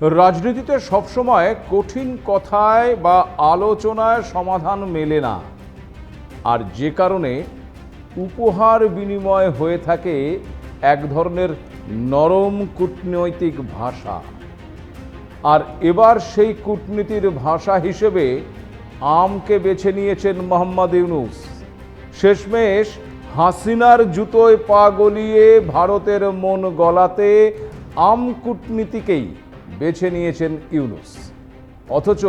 রাজনীতিতে সবসময় কঠিন কথায় বা আলোচনায় সমাধান মেলে না। আর যে কারণে উপহার বিনিময় হয়ে থাকে এক ধরনের নরম কূটনৈতিক ভাষা। আর এবার সেই কূটনীতির ভাষা হিসেবে আমকে বেছে নিয়েছেন মোহাম্মদ ইউনুস। শেষমেশ হাসিনার জুতোয় পা গলিয়ে ভারতের মন গলাতে আম কূটনীতিকেই বেছে নিয়েছেন ইউনুস। অথচ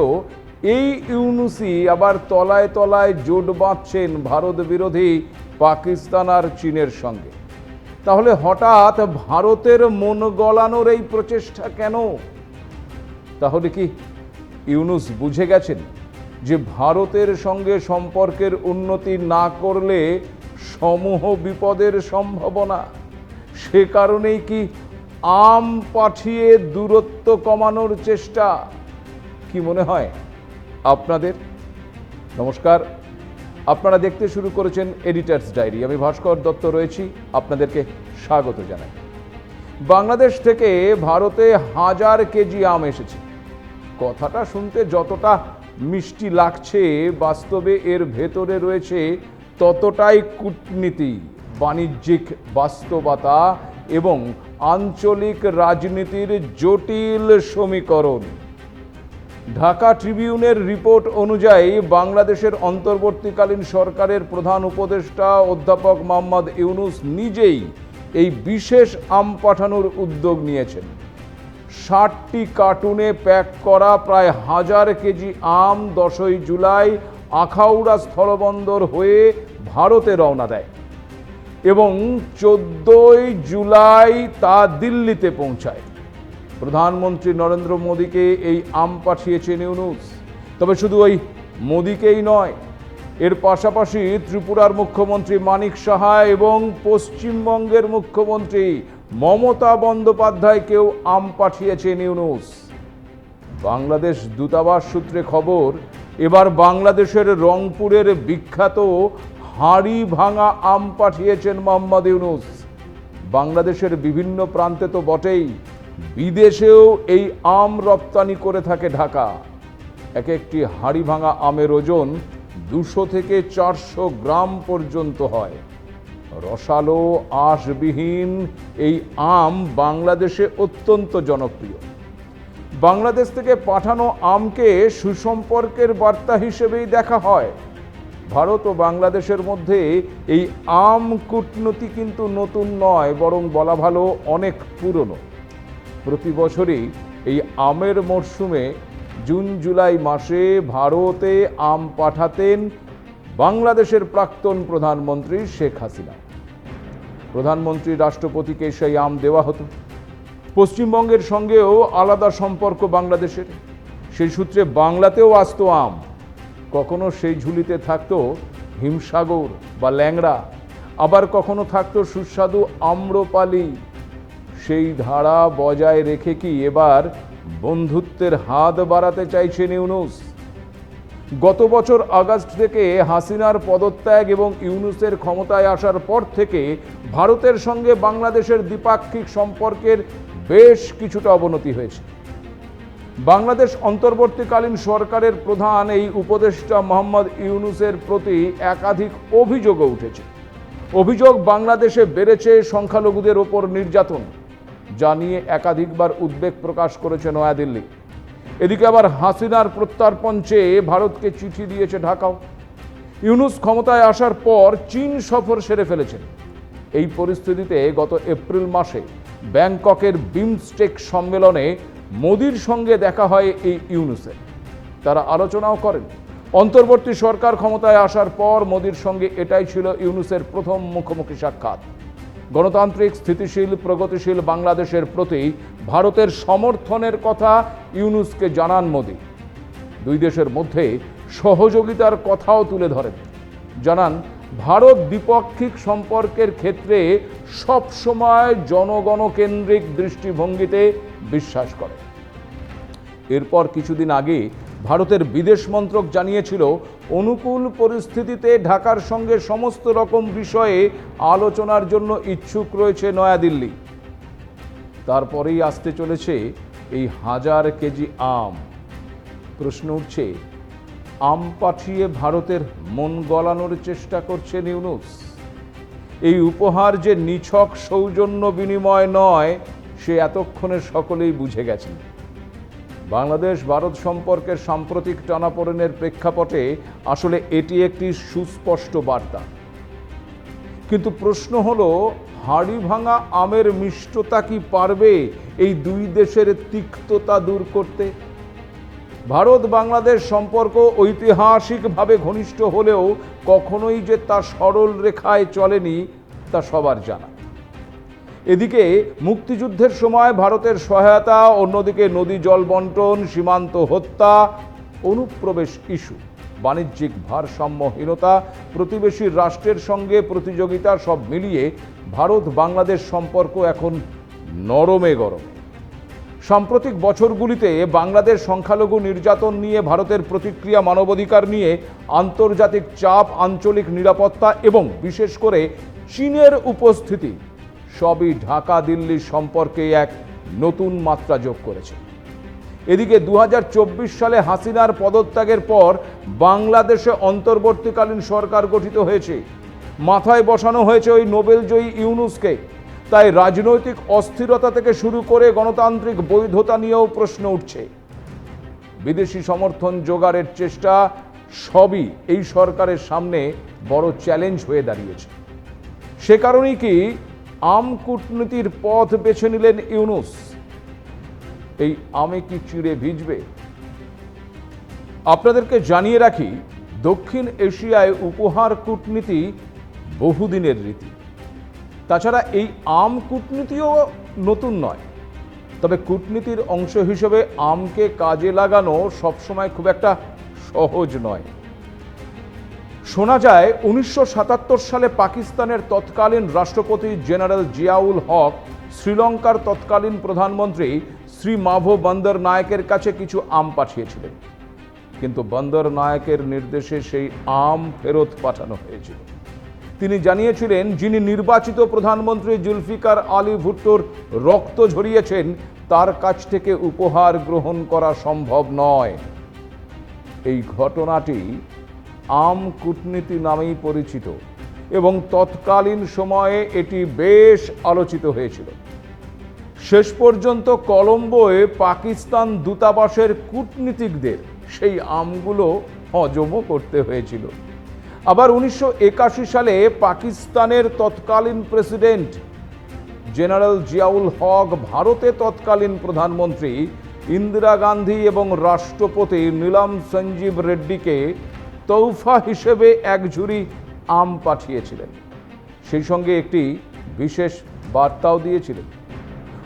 এই ইউনুসই আবার তলায় তলায় জোট বাঁধছেন ভারত বিরোধী পাকিস্তান আর চীনের সঙ্গে। তাহলে হঠাৎ ভারতের মন গলানোর এই প্রচেষ্টা কেন? তাহলে কি ইউনুস বুঝে গেছেন যে ভারতের সঙ্গে সম্পর্কের উন্নতি না করলে সমূহ বিপদের সম্ভাবনা? সে কারণেই কি আম পাঠিয়ে দূরত্ব কমানোর চেষ্টা। কি মনে হয় আপনাদের? নমস্কার। আপনারা দেখতে শুরু করেছেন এডিটার্স ডায়েরি আমি ভাস্কর দত্ত রয়েছি, আপনাদেরকে স্বাগত জানাই। বাংলাদেশ থেকে ভারতে হাজার কেজি আম এসেছে। কথাটা শুনতে যতটা মিষ্টি লাগছে, বাস্তবে এর ভেতরে রয়েছে ততটাই কূটনীতি, বাণিজ্যিক বাস্তবতা এবং আঞ্চলিক রাজনীতির জটিল সমীকরণ। ঢাকা ট্রিবিউনের রিপোর্ট অনুযায়ী বাংলাদেশের অন্তর্বর্তীকালীন সরকারের প্রধান উপদেষ্টা অধ্যাপক মোহাম্মদ ইউনুস নিজেই এই বিশেষ আম পাঠানোর উদ্যোগ নিয়েছেন। ষাটটি কার্টুনে প্যাক করা প্রায় হাজার কেজি আম দশই জুলাই আখাউড়া স্থলবন্দর হয়ে ভারতে রওনা দেয়। এবং চোদ্দই জুলাই তা দিল্লিতে পৌঁছায়। প্রধানমন্ত্রী নরেন্দ্র মোদীকে এই আম পাঠিয়েছেন ইউনুস তবে শুধু ওই মোদীকেই নয়, এর পাশাপাশি ত্রিপুরার মুখ্যমন্ত্রী মানিক সাহা এবং পশ্চিমবঙ্গের মুখ্যমন্ত্রী মমতা বন্দ্যোপাধ্যায়কেও আম পাঠিয়েছেন ইউনুস বাংলাদেশ দূতাবাস সূত্রে খবর, এবার বাংলাদেশের রংপুরের বিখ্যাত হাড়ি ভাঙা আম পাঠিয়েছেন মোহাম্মদ ইউনুস। বাংলাদেশের বিভিন্ন প্রান্তে তো বটেই, বিদেশেও এই আম রপ্তানি করে থাকে ঢাকা। এক একটি হাড়ি ভাঙা আমের ওজন দুশো থেকে চারশো গ্রাম পর্যন্ত হয়। রসালো, আঁশবিহীন এই আম বাংলাদেশে অত্যন্ত জনপ্রিয়। বাংলাদেশ থেকে পাঠানো আমকে সুসম্পর্কের বার্তা হিসেবেই দেখা হয়। ভারত ও বাংলাদেশের মধ্যে এই আম কূটনীতি কিন্তু নতুন নয়, বরং বলা ভালো অনেক পুরনো। প্রতি বছরই এই আমের মরশুমে জুন, জুলাই মাসে ভারতে আম পাঠাতেন বাংলাদেশের প্রাক্তন প্রধানমন্ত্রী শেখ হাসিনা। প্রধানমন্ত্রী রাষ্ট্রপতিকে সেই আম দেওয়া হতো। পশ্চিমবঙ্গের সঙ্গেও আলাদা সম্পর্ক বাংলাদেশের। সেই সূত্রে বাংলাতেও আসতো আম। কখনো সেই ঝুলিতে থাকতো হিমসাগর বা ল্যাংড়া, আবার কখনো থাকতো সুস্বাদু আম্রপালি। সেই ধারা বজায় রেখে কি এবার বন্ধুত্বের হাত বাড়াতে চাইছেন ইউনুস? গত বছর আগস্ট থেকে হাসিনার পদত্যাগ এবং ইউনুসের ক্ষমতায় আসার পর থেকে ভারতের সঙ্গে বাংলাদেশের দ্বিপাক্ষিক সম্পর্কের বেশ কিছুটা অবনতি হয়েছে। বাংলাদেশ অন্তর্বর্তীকালীন সরকারের প্রধান এই উপদেষ্টা মোহাম্মদ ইউনুসের প্রতি একাধিক অভিযোগও উঠেছে। অভিযোগ বাংলাদেশে বেড়েছে সংখ্যালঘুদের ওপর নির্যাতন, যা নিয়ে একাধিকবার উদ্বেগ প্রকাশ করেছে নয়াদিল্লি। এদিকে আবার হাসিনার প্রত্যার্পণ চেয়ে ভারতকে চিঠি দিয়েছে ঢাকাও। ইউনুস ক্ষমতায় আসার পর চীন সফর সেরে ফেলেছেন। এই পরিস্থিতিতে গত এপ্রিল মাসে ব্যাংককের বিমস্টেক সম্মেলনে মোদির সঙ্গে দেখা হয় এই ইউনুসের। তারা আলোচনাও করেন। অন্তর্বর্তী সরকার ক্ষমতায় আসার পর মোদির সঙ্গে এটাই ছিল ইউনুসের প্রথম মুখোমুখি সাক্ষাৎ। গণতান্ত্রিক, স্থিতিশীল, প্রগতিশীল বাংলাদেশের প্রতি ভারতের সমর্থনের কথা ইউনুসকে জানান মোদি। দুই দেশের মধ্যে সহযোগিতার কথাও তুলে ধরেন। জানান ভারত দ্বিপাক্ষিক সম্পর্কের ক্ষেত্রে সবসময় জনগণকেন্দ্রিক দৃষ্টিভঙ্গিতে বিশ্বাস করে। এরপর কিছুদিন আগে ভারতের বিদেশ মন্ত্রক জানিয়েছিল, অনুকূল পরিস্থিতিতে ঢাকার সঙ্গে সমস্ত রকম বিষয়ে আলোচনার জন্য ইচ্ছুক রয়েছে নয়াদিল্লি। তারপরেই আসতে চলেছে এই হাজার কেজি আম। প্রশ্ন উঠছে আম পাঠিয়ে ভারতের মন গলানোর চেষ্টা করছেন ইউনুস এই উপহার যে নিছক সৌজন্য বিনিময় নয়, সে এতক্ষণে সকলেই বুঝে গেছেন। বাংলাদেশ ভারত সম্পর্কের সাম্প্রতিক টানাপোড়েনের প্রেক্ষাপটে আসলে এটি একটি সুস্পষ্ট বার্তা। কিন্তু প্রশ্ন হলো, হাড়ি ভাঙা আমের মিষ্টতা কি পারবে এই দুই দেশের তিক্ততা দূর করতে? ভারত বাংলাদেশ সম্পর্ক ঐতিহাসিকভাবে ঘনিষ্ঠ হলেও কখনোই যে তা সরল রেখায় চলেনি, তা সবার জানা। এদিকে মুক্তিযুদ্ধের সময় ভারতের সহায়তা, অন্যদিকে নদী জল বন্টন, সীমান্ত হত্যা, অনুপ্রবেশ ইস্যু, বাণিজ্যিক ভারসাম্যহীনতা, প্রতিবেশী রাষ্ট্রের সঙ্গে প্রতিযোগিতা সব মিলিয়ে ভারত বাংলাদেশ সম্পর্ক এখন নরমে গরমে। সাম্প্রতিক বছরগুলিতে বাংলাদেশ সংখ্যালঘু নির্যাতন নিয়ে ভারতের প্রতিক্রিয়া মানবাধিকার নিয়ে আন্তর্জাতিক চাপ, আঞ্চলিক নিরাপত্তা এবং বিশেষ করে চীনের উপস্থিতি, সবই ঢাকা দিল্লি সম্পর্কে এক নতুন মাত্রা যোগ করেছে। এদিকে দু হাজার চব্বিশ সালে হাসিনার পদত্যাগের পর বাংলাদেশে অন্তর্বর্তীকালীন সরকার গঠিত হয়েছে। মাথায় বসানো হয়েছে ওই নোবেলজয়ী ইউনুসকে। তাই রাজনৈতিক অস্থিরতা থেকে শুরু করে গণতান্ত্রিক বৈধতা নিয়েও প্রশ্ন উঠছে। বিদেশি সমর্থন জোগাড়ের চেষ্টা সবই এই সরকারের সামনে বড় চ্যালেঞ্জ হয়ে দাঁড়িয়েছে। সে কারণেই কি আম কূটনীতির পথ বেছে নিলেন ইউনুস? এই আমে কি চিড়ে ভিজবে? আপনাদেরকে জানিয়ে রাখি, দক্ষিণ এশিয়ায় উপহার কূটনীতি বহুদিনের রীতি। তাছাড়া এই আম কূটনীতিও নতুন নয়। তবে কূটনীতির অংশ হিসেবে আমকে কাজে লাগানো সবসময় খুব একটা সহজ নয়। শোনা যায়, উনিশশো সাতাত্তর সালে পাকিস্তানের তৎকালীন রাষ্ট্রপতি জেনারেল জিয়াউল হক শ্রীলঙ্কার তৎকালীন প্রধানমন্ত্রী শ্রী মাভো বন্দর নায়কের কাছে কিছু আম পাঠিয়েছিলেন। কিন্তু বন্দর নায়কের নির্দেশে সেই আম ফেরত পাঠানো হয়েছিল। তিনি জানিয়েছিলেন, যিনি নির্বাচিত প্রধানমন্ত্রী জুলফিকার আলী ভুট্টোর রক্ত ঝরিয়েছেন, তার কাছ থেকে উপহার গ্রহণ করা সম্ভব নয়। এই ঘটনাটি আম কূটনীতি নামেই পরিচিত এবং তৎকালীন সময়ে এটি বেশ আলোচিত হয়েছিল। শেষ পর্যন্ত কলম্বোয় পাকিস্তান দূতাবাসের কূটনীতিকদের সেই আমগুলো হজমও করতে হয়েছিল। আবার উনিশশো একাশি সালে পাকিস্তানের তৎকালীন প্রেসিডেন্ট জেনারেল জিয়াউল হক ভারতে তৎকালীন প্রধানমন্ত্রী ইন্দিরা গান্ধী এবং রাষ্ট্রপতি নীলাম সঞ্জীব রেড্ডিকে তৌফা হিসেবে এক ঝুড়ি আম পাঠিয়েছিলেন। সেই সঙ্গে একটি বিশেষ বার্তাও দিয়েছিলেন।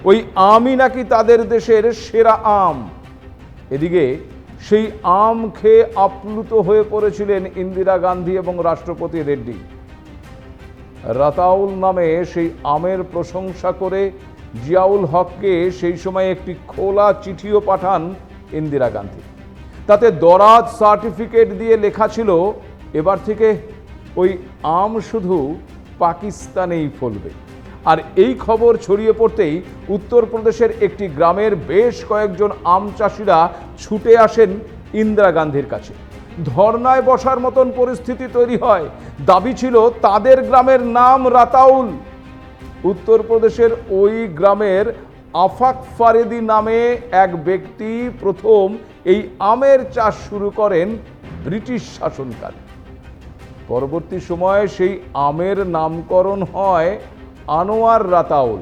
ওই আমই নাকি তাদের দেশের সেরা আম? এদিকে সেই আম খেয়ে আপ্লুত হয়ে পড়েছিলেন ইন্দিরা গান্ধী এবং রাষ্ট্রপতি রেড্ডি। রাতাউল নামে সেই আমের প্রশংসা করে জিয়াউল হককে সেই সময় একটি খোলা চিঠিও পাঠান ইন্দিরা গান্ধী। তাতে দরাজ সার্টিফিকেট দিয়ে লেখা ছিল, এবার থেকে ওই আম শুধু পাকিস্তানেই ফলবে। আর এই খবর ছড়িয়ে পড়তেই উত্তরপ্রদেশের একটি গ্রামের বেশ কয়েকজন আম চাষিরা ছুটে আসেন ইন্দিরা গান্ধীর কাছে। ধর্নায় বসার মতন পরিস্থিতি তৈরি হয়। দাবি ছিল, তাদের গ্রামের নাম রাতাউল। উত্তরপ্রদেশের ওই গ্রামের আফাক ফারেদি নামে এক ব্যক্তি প্রথম এই আমের চাষ শুরু করেন ব্রিটিশ শাসনকালে। পরবর্তী সময়ে সেই আমের নামকরণ হয় আনোয়ার রাতাউল।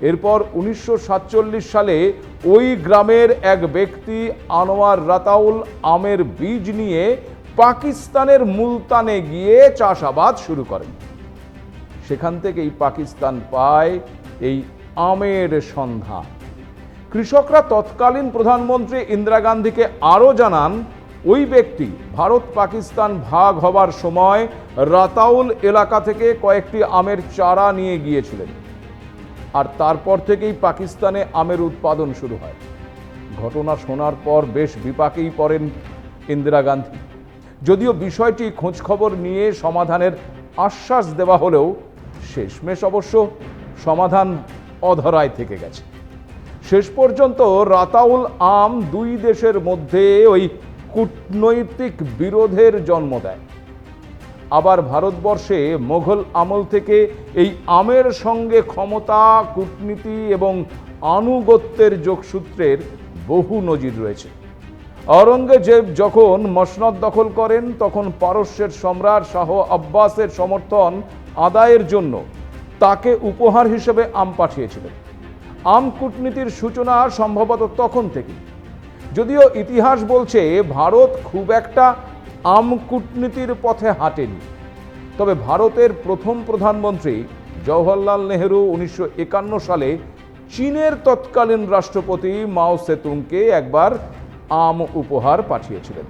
এরপর উনিশশো সাতচল্লিশ সালে ওই গ্রামের এক ব্যক্তি আনোয়ার রাতাউল আমের বীজ নিয়ে পাকিস্তানের মুলতানে গিয়ে চাষাবাদ শুরু করেন। সেখান থেকেই পাকিস্তান পায় এই আমের সন্ধান। কৃষকরা তৎকালীন প্রধানমন্ত্রী ইন্দিরা গান্ধীকে আরও জানান ওই ব্যক্তি ভারত পাকিস্তান ভাগ হবার সময় রাতাউল এলাকা থেকে কয়েকটি আমের চারা নিয়ে গিয়েছিলেন। আর তারপর থেকেই পাকিস্তানে আমের উৎপাদন শুরু হয়। ঘটনা শোনার পর বেশ বিপাকেই পড়েন ইন্দিরা গান্ধী। যদিও বিষয়টি খোঁজখবর নিয়ে সমাধানের আশ্বাস দেওয়া হলেও শেষমেশ অবশ্য সমাধান অধরায় থেকে গেছে। শেষ পর্যন্ত রাতাউল আম দুই দেশের মধ্যে ওই কূটনৈতিক বিরোধের জন্ম দেয়। আবার ভারতবর্ষে মোঘল আমল থেকে এই আমের সঙ্গে ক্ষমতা, কূটনীতি এবং আনুগত্যের যোগসূত্রের বহু নজির রয়েছে। আওরঙ্গজেব যখন মসনদ দখল করেন, তখন পারস্যের সম্রাট শাহ আব্বাসের সমর্থন আদায়ের জন্য তাকে উপহার হিসেবে আম পাঠিয়েছিলেন। আম কূটনীতির সূচনা সম্ভবত তখন থেকে যদিও ইতিহাস বলছে ভারত খুব একটা আম কূটনীতির পথে হাঁটেনি। তবে ভারতের প্রথম প্রধানমন্ত্রী জওহরলাল নেহেরু উনিশশো সালে চীনের তৎকালীন রাষ্ট্রপতি মাও সেতুংকে একবার আম উপহার পাঠিয়েছিলেন।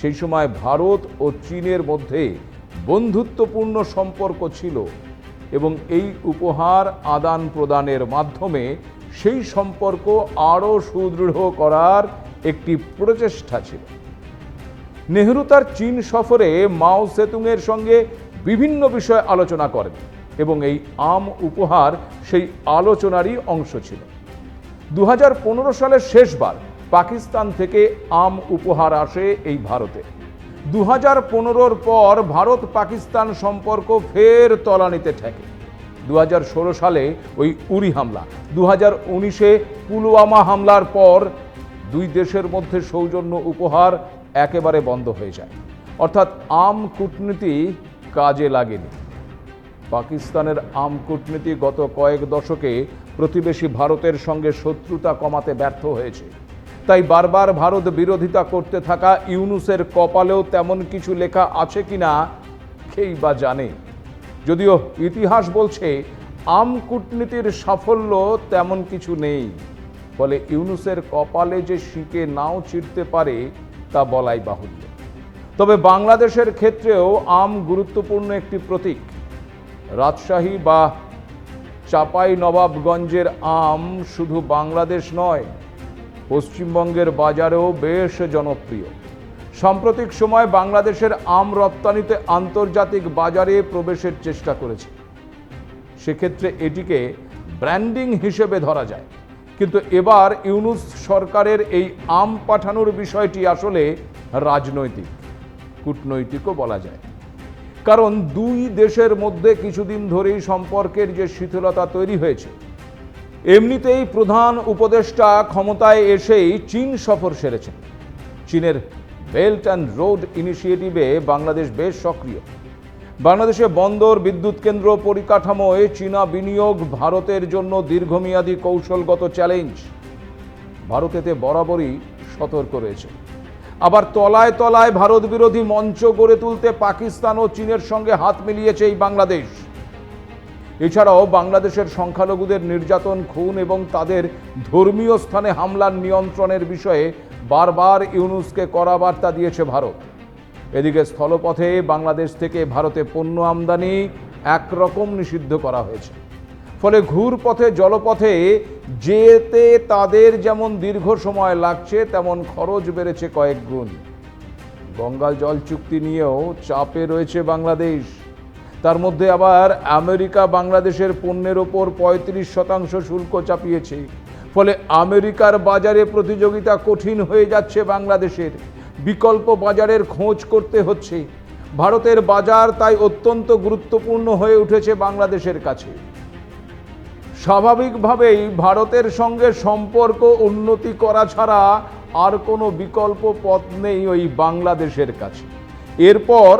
সেই সময় ভারত ও চীনের মধ্যে বন্ধুত্বপূর্ণ সম্পর্ক ছিল এবং এই উপহার আদান প্রদানের মাধ্যমে সেই সম্পর্ক আরও সুদৃঢ় করার একটি প্রচেষ্টা ছিল। নেহরু তার চীন সফরে মাও সেতুংয়ের সঙ্গে বিভিন্ন বিষয়ে আলোচনা করেন এবং এই আম উপহার সেই আলোচনারই অংশ ছিল। দু হাজার পনেরো সালের শেষবার পাকিস্তান থেকে আম উপহার আসে এই ভারতে। দু হাজার পর ভারত পাকিস্তান সম্পর্ক ফের তলানিতে ঠেকে। দু হাজার ষোলো সালে ওই উরি হামলা। দু হাজার উনিশে পুলওয়ামা হামলার পর দুই দেশের মধ্যে সৌজন্য উপহার একেবারে বন্ধ হয়ে যায়। অর্থাৎ আম কূটনীতি কাজে লাগেনি। পাকিস্তানের আম কূটনীতি গত কয়েক দশকে প্রতিবেশী ভারতের সঙ্গে শত্রুতা কমাতে ব্যর্থ হয়েছে। তাই বারবার ভারত বিরোধিতা করতে থাকা ইউনুসের কপালেও তেমন কিছু লেখা আছে কিনা, কেই বা জানে। যদিও ইতিহাস বলছে, আম কূটনীতির সাফল্য তেমন কিছু নেই। ফলে ইউনুসের কপালে যে শিকে নাও চিরতে পারে, তা বলাই বাহুল্য। তবে বাংলাদেশের ক্ষেত্রেও আম গুরুত্বপূর্ণ একটি প্রতীক। রাজশাহী বা চাপাই নবাবগঞ্জের আম শুধু বাংলাদেশ নয়, পশ্চিমবঙ্গের বাজারেও বেশ জনপ্রিয়। সাম্প্রতিক সময় বাংলাদেশের আম রপ্তানিতে আন্তর্জাতিক বাজারে প্রবেশের চেষ্টা করেছে। সেক্ষেত্রে এটিকে ব্র্যান্ডিং হিসেবে ধরা যায়। কিন্তু এবার ইউনুস সরকারের এই আম পাঠানোর বিষয়টি আসলে রাজনৈতিক, কূটনৈতিকও বলা যায়। কারণ দুই দেশের মধ্যে কিছুদিন ধরেই সম্পর্কের যে শিথিলতা তৈরি হয়েছে, এমনিতেই প্রধান উপদেষ্টা ক্ষমতায় এসেই চীন সফর সেরেছেন। চীনের বেল্ট অ্যান্ড রোড ইনিশিয়েটিভে বাংলাদেশ বেশ সক্রিয়। বাংলাদেশে বন্দর বিদ্যুৎ কেন্দ্র পরিকাঠামোয় চীনা বিনিয়োগ ভারতের জন্য দীর্ঘমেয়াদী কৌশলগত চ্যালেঞ্জ। ভারত এতে বরাবরই সতর্ক রয়েছে। আবার তলায় তলায় ভারত বিরোধী মঞ্চ গড়ে তুলতে পাকিস্তান ও চীনের সঙ্গে হাত মিলিয়েছে এই বাংলাদেশ। এছাড়াও বাংলাদেশের সংখ্যালঘুদের নির্যাতন, খুন এবং তাদের ধর্মীয় স্থানে হামলার নিয়ন্ত্রণের বিষয়ে বারবার ইউনুসকে কড়া বার্তা দিয়েছে ভারত। এদিকে স্থলপথে বাংলাদেশ থেকে ভারতে পণ্য আমদানি একরকম নিষিদ্ধ করা হয়েছে। ফলে ঘুরপথে, জলপথে যেতে তাদের যেমন দীর্ঘ সময় লাগছে, তেমন খরচ বেড়েছে কয়েক গুণ। গঙ্গা জল চুক্তি নিয়েও চাপে রয়েছে বাংলাদেশ। তার মধ্যে আবার আমেরিকা বাংলাদেশের পণ্যের ওপর পঁয়ত্রিশ শতাংশ শুল্ক চাপিয়েছে। ফলে আমেরিকার বাজারে প্রতিযোগিতা কঠিন হয়ে যাচ্ছে বাংলাদেশের। বিকল্প বাজারের খোঁজ করতে হচ্ছে। ভারতের বাজার তাই অত্যন্ত গুরুত্বপূর্ণ হয়ে উঠেছে বাংলাদেশের কাছে। স্বাভাবিকভাবেই ভারতের সঙ্গে সম্পর্ক উন্নতি করা ছাড়া আর কোনো বিকল্প পথ নেই ওই বাংলাদেশের কাছে। এরপর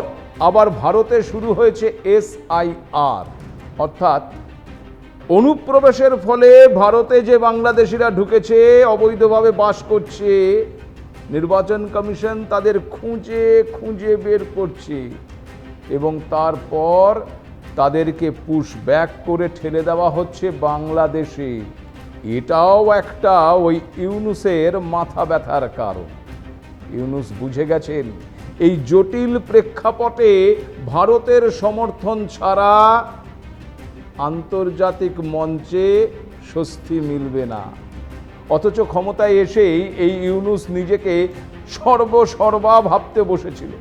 আবার ভারতে শুরু হয়েছে এসআইআর, অর্থাৎ অনুপ্রবেশের ফলে ভারতে যে বাংলাদেশিরা ঢুকেছে, অবৈধভাবে বাস করছে, নির্বাচন কমিশন তাদের খুঁজে খুঁজে বের করছে এবং তারপর তাদেরকে পুশ ব্যাক করে ঠেলে দেওয়া হচ্ছে বাংলাদেশে। এটাও একটা ওই ইউনুসের মাথা ব্যথার কারণ। ইউনুস বুঝে গেছেন, এই জটিল প্রেক্ষাপটে ভারতের সমর্থন ছাড়া আন্তর্জাতিক মঞ্চে স্বস্তি মিলবে না। অথচ ক্ষমতায় এসেই এই ইউনুস নিজেকে সর্বসর্বা ভাবতে বসেছিল।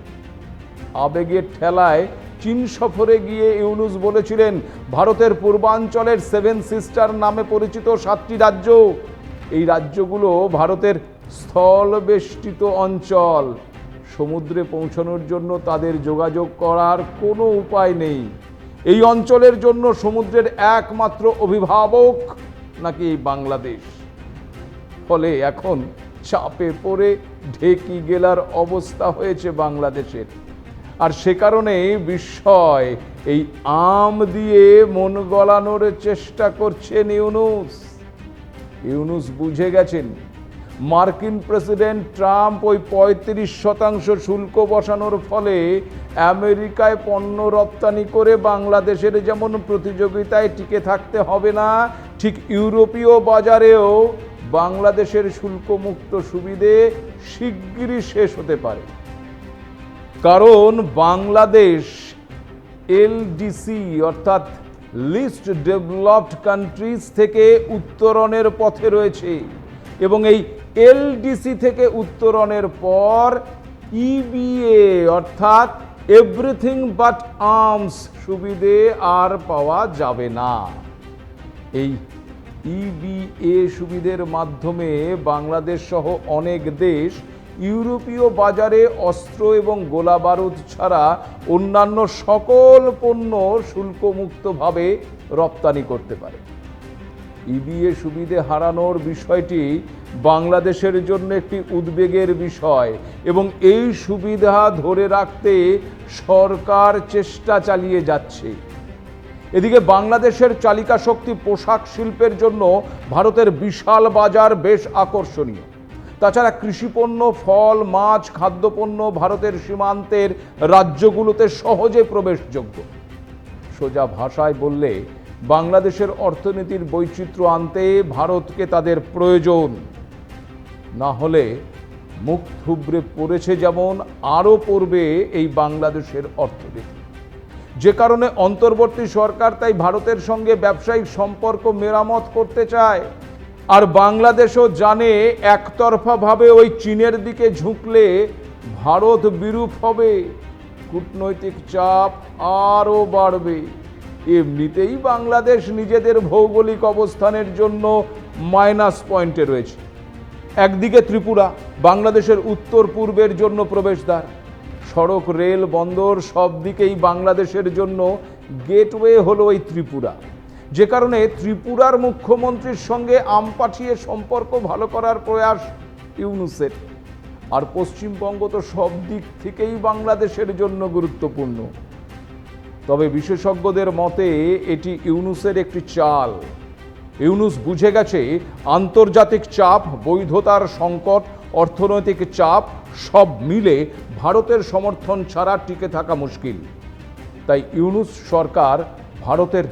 আবেগের ঠেলায় চীন সফরে গিয়ে ইউনুস বলেছিলেন, ভারতের পূর্বাঞ্চলের সেভেন সিস্টার নামে পরিচিত সাতটি রাজ্য। এই রাজ্যগুলো ভারতের স্থলবেষ্টিত অঞ্চল। সমুদ্রে পৌঁছানোর জন্য তাদের যোগাযোগ করার কোনো উপায় নেই। এই অঞ্চলের জন্য সমুদ্রের একমাত্র অভিভাবক নাকি বাংলাদেশ? ফলে এখন চাপে পড়ে ঢেকি গেলার অবস্থা হয়েছে বাংলাদেশের। আর সে কারণে বিস্ময়, এই আম দিয়ে মন গলানোর চেষ্টা করছেন ইউনুস। ইউনুস বুঝে গেছেন, মার্কিন প্রেসিডেন্ট ট্রাম্প ওই পঁয়ত্রিশ শতাংশ শুল্ক বসানোর ফলে আমেরিকায় পণ্য রপ্তানি করে বাংলাদেশের যেমন প্রতিযোগিতায় টিকে থাকতে হবে না, ঠিক ইউরোপীয় বাজারেও বাংলাদেশের শুল্কমুক্ত সুবিধে শিগগিরই শেষ হতে পারে। কারণ বাংলাদেশ, এলডিসি অর্থাৎ লিস্ট ডেভেলপড কান্ট্রিজ থেকে উত্তরণের পথে রয়েছে এবং এই এলডিসি থেকে উত্তরণের পর ইবিএ অর্থাৎ এভরিথিং বাট আর্মস সুবিধে আর পাওয়া যাবে না। এই ইবিএ সুবিধের মাধ্যমে বাংলাদেশ সহ অনেক দেশ ইউরোপীয় বাজারে অস্ত্র এবং গোলা বারুদ ছাড়া অন্যান্য সকল পণ্য শুল্কমুক্তভাবে রপ্তানি করতে পারে। ইবিএ সুবিধে হারানোর বিষয়টি বাংলাদেশের জন্য একটি উদ্বেগের বিষয় এবং এই সুবিধা ধরে রাখতে সরকার চেষ্টা চালিয়ে যাচ্ছে। এদিকে বাংলাদেশের চালিকা শক্তি পোশাক শিল্পের জন্য ভারতের বিশাল বাজার বেশ আকর্ষণীয়। তাছাড়া কৃষিপণ্য, ফল, মাছ, খাদ্যপণ্য ভারতের সীমান্তের রাজ্যগুলোতে সহজে প্রবেশযোগ্য। সোজা ভাষায় বললে বাংলাদেশের অর্থনীতির বৈচিত্র্য আনতে ভারতকে তাদের প্রয়োজন। না হলে মুখ থুবড়ে পড়েছে যেমন আরও পড়বে এই বাংলাদেশের অর্থনীতি। যে কারণে অন্তর্বর্তী সরকার তাই ভারতের সঙ্গে ব্যবসায়িক সম্পর্ক মেরামত করতে চায়। আর বাংলাদেশও জানে একতরফাভাবে ওই চীনের দিকে ঝুঁকলে ভারত বিরূপ হবে। কূটনৈতিক চাপ আরও বাড়বে। এমনিতেই বাংলাদেশ নিজেদের ভৌগোলিক অবস্থানের জন্য মাইনাস পয়েন্টে রয়েছে। একদিকে ত্রিপুরা, বাংলাদেশের উত্তর পূর্বের জন্য প্রবেশদ্বার। সড়ক, রেল, বন্দর সব দিকেই বাংলাদেশের জন্য গেটওয়ে হলো এই ত্রিপুরা। যে কারণে ত্রিপুরার মুখ্যমন্ত্রীর সঙ্গে আম পাঠিয়ে সম্পর্ক ভালো করার প্রয়াস ইউনুসের। আর পশ্চিমবঙ্গ তো সব দিক থেকেই বাংলাদেশের জন্য গুরুত্বপূর্ণ। তবে বিশেষজ্ঞদের মতে, এটি ইউনুসের একটি চাল। ইউনুস বুঝে গেছে, আন্তর্জাতিক চাপ, বৈধতার সংকট, অর্থনৈতিক চাপ, সব মিলে ভারতের সমর্থন ছাড়া টিকে থাকা মুশকিল। তাই ইউনুস সরকার ভারতের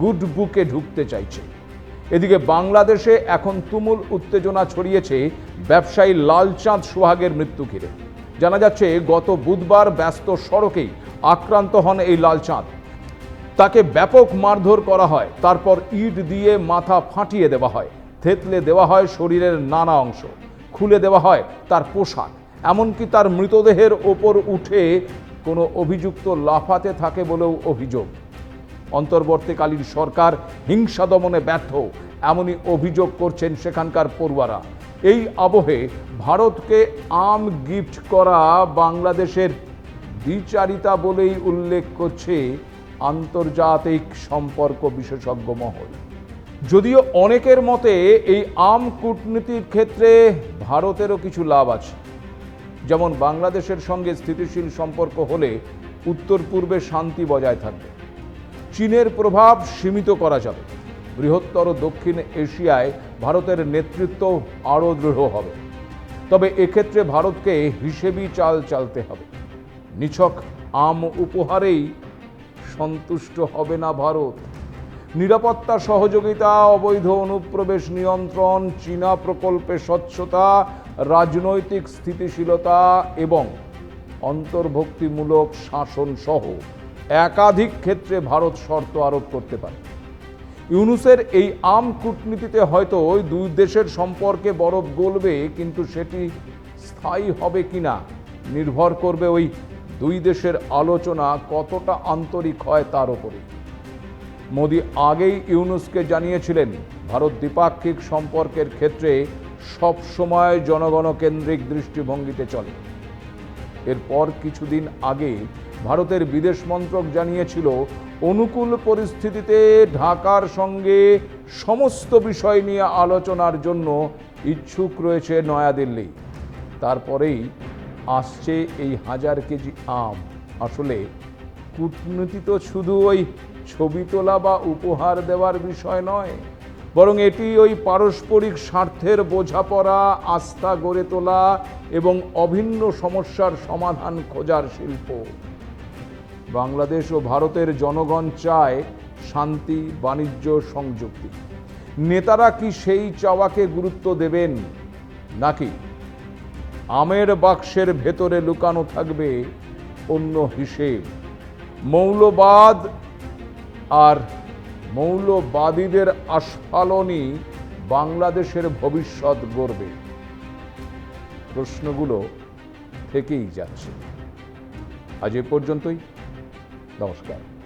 গুড বুকে ঢুকতে চাইছে। এদিকে বাংলাদেশে এখন তুমুল উত্তেজনা ছড়িয়েছে ব্যবসায়ী লালচাঁদ সোহাগের মৃত্যু ঘিরে। জানা যাচ্ছে, গত বুধবার ব্যস্ত সড়কেই আক্রান্ত হন এই লালচাঁদ তাকে ব্যাপক মারধর করা হয়, তারপর ইট দিয়ে মাথা ফাটিয়ে দেওয়া হয়, থেতলে দেওয়া হয় শরীরের নানা অংশ, খুলে দেওয়া হয় তার পোশাক, এমনকি তার মৃতদেহের ওপর উঠে কোনো অভিযুক্ত লাফাতে থাকে বলেও অভিযোগ। অন্তর্বর্তীকালীন সরকার হিংসা দমনে ব্যর্থ, এমনই অভিযোগ করছেন সেখানকার পড়ুয়ারা। এই আবহে ভারতকে আম গিফট করা বাংলাদেশের দ্বিচারিতা বলেই উল্লেখ করছে আন্তর্জাতিক সম্পর্ক বিশেষজ্ঞ মহল। যদিও অনেকের মতে এই আম কূটনীতির ক্ষেত্রে ভারতেরও কিছু লাভ আছে। যেমন বাংলাদেশের সঙ্গে স্থিতিশীল সম্পর্ক হলে উত্তর পূর্বে শান্তি বজায় থাকবে। চীনের প্রভাব সীমিত করা যাবে। বৃহত্তর দক্ষিণ এশিয়ায় ভারতের নেতৃত্ব আরও দৃঢ় হবে। তবে এক্ষেত্রে ভারতকে হিসেবি চাল চালতে হবে। নিছক আম উপহারেই সন্তুষ্ট হবে না ভারত। নিরাপত্তা, সহযোগিতা, অবৈধ অনুপ্রবেশ নিয়ন্ত্রণ, চীনা প্রকল্পে স্বচ্ছতা, রাজনৈতিক স্থিতিশীলতা এবং অন্তর্ভুক্তিমূলক শাসন সহ একাধিক ক্ষেত্রে ভারত শর্ত আরোপ করতে পারে। ইউনুসের এই আম কূটনীতিতে হয়তো ওই দুই দেশের সম্পর্কে বরফ গলবে, কিন্তু সেটি স্থায়ী হবে কিনা নির্ভর করবে ওই দুই দেশের আলোচনা কতটা আন্তরিক হয় তার উপরে। মোদি আগেই ইউনুসকে জানিয়েছিলেন, ভারত দ্বিপাক্ষিক সম্পর্কের ক্ষেত্রে সবসময় জনগণ কেন্দ্রিক দৃষ্টিভঙ্গিতে চলে। এরপর কিছুদিন আগে ভারতের বিদেশ মন্ত্রক জানিয়েছিল, অনুকূল পরিস্থিতিতে ঢাকার সঙ্গে সমস্ত বিষয় নিয়ে আলোচনার জন্য ইচ্ছুক রয়েছে নয়াদিল্লি। তারপরেই আসছে এই হাজার কেজি আম। আসলে কূটনীতি তো শুধু ওই ছবি তোলা বা উপহার দেওয়ার বিষয় নয়, বরং এটি ওই পারস্পরিক স্বার্থের বোঝাপড়া, আস্থা গড়ে তোলা এবং অভিন্ন সমস্যার সমাধান খোঁজার শিল্প। বাংলাদেশ ও ভারতের জনগণ চায় শান্তি, বাণিজ্য, সংযুক্তি। নেতারা কি সেই চাওয়াকে গুরুত্ব দেবেন? নাকি আমের বাক্সের ভেতরে লুকানো থাকবে অন্য হিসেব? মৌলবাদ আর মৌলবাদীদের আস্ফালনই বাংলাদেশের ভবিষ্যৎ গড়বে। প্রশ্নগুলো থেকেই যাচ্ছে। আজ এ পর্যন্তই। নমস্কার।